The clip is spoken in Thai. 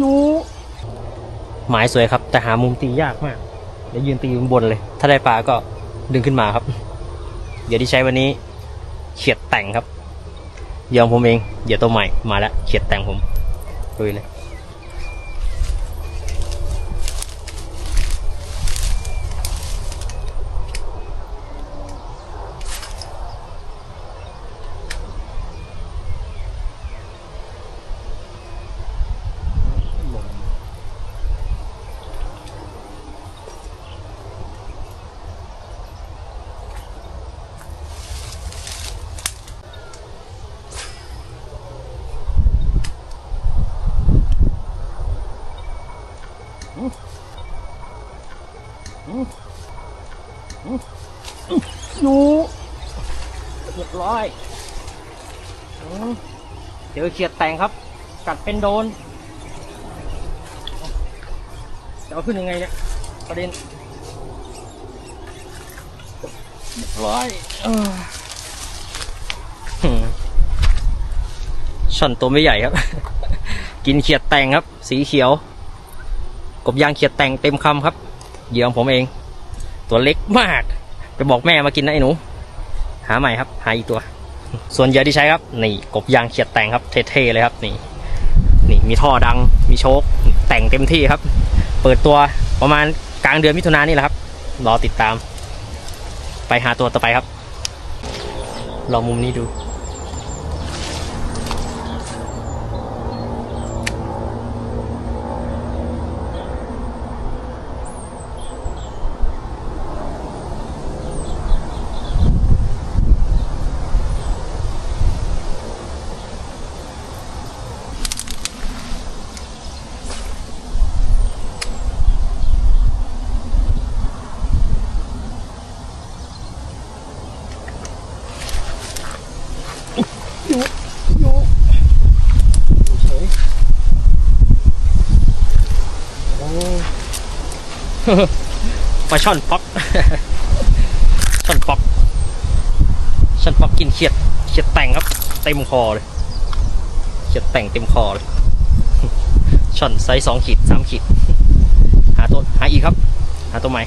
ยูหมายสวยครับ แต่หามุมตียากมาก เดี๋ยวยืนตีบนบนเลย ถ้าได้ปลาก็ดึงขึ้นมาครับ เดี๋ยวที่ใช้วันนี้เขียดแต่งครับยอของผมเอง เดี๋ยวตัวใหม่มาแล้วเขียดแต่งผมลุยเลย ยูเรียบร้อยเจอเขียดแต่งครับ กัดเป็นโดนจะเอาขึ้นยังไงเนี่ยประเด็นเรียบร้อยเออหืมช่อนตัวไม่ใหญ่ครับ กินเขียดแต่งครับ สีเขียว กบยางเขียดแต่งเต็มคำครับเหยื่อของผมเอง ตัวเล็กมากไปบอกแม่มากินนะไอ้หนู หาใหม่ครับ หาอีกตัว ส่วนเหยื่อที่ใช้ครับ นี่ กบยางเขียดแต่งครับเท่ๆเลยครับนี่นี่มีท่อดังมีโชคแต่งเต็มที่ครับ เปิดตัวประมาณกลางเดือนมิถุนายนนี่แหละครับรอติดตาม ไปหาตัวต่อไปครับลองมุมนี้ดู ปลาช่อนป๊อกช่อนป๊อกช่อนป๊อกกินเขียดเขียดแต่งครับ เต็มคอเลยเขียดแต่งเต็มคอเลยช่อนไซส์สองขีดสามขีด หาตัวหาอีกครับ หาตัวใหม่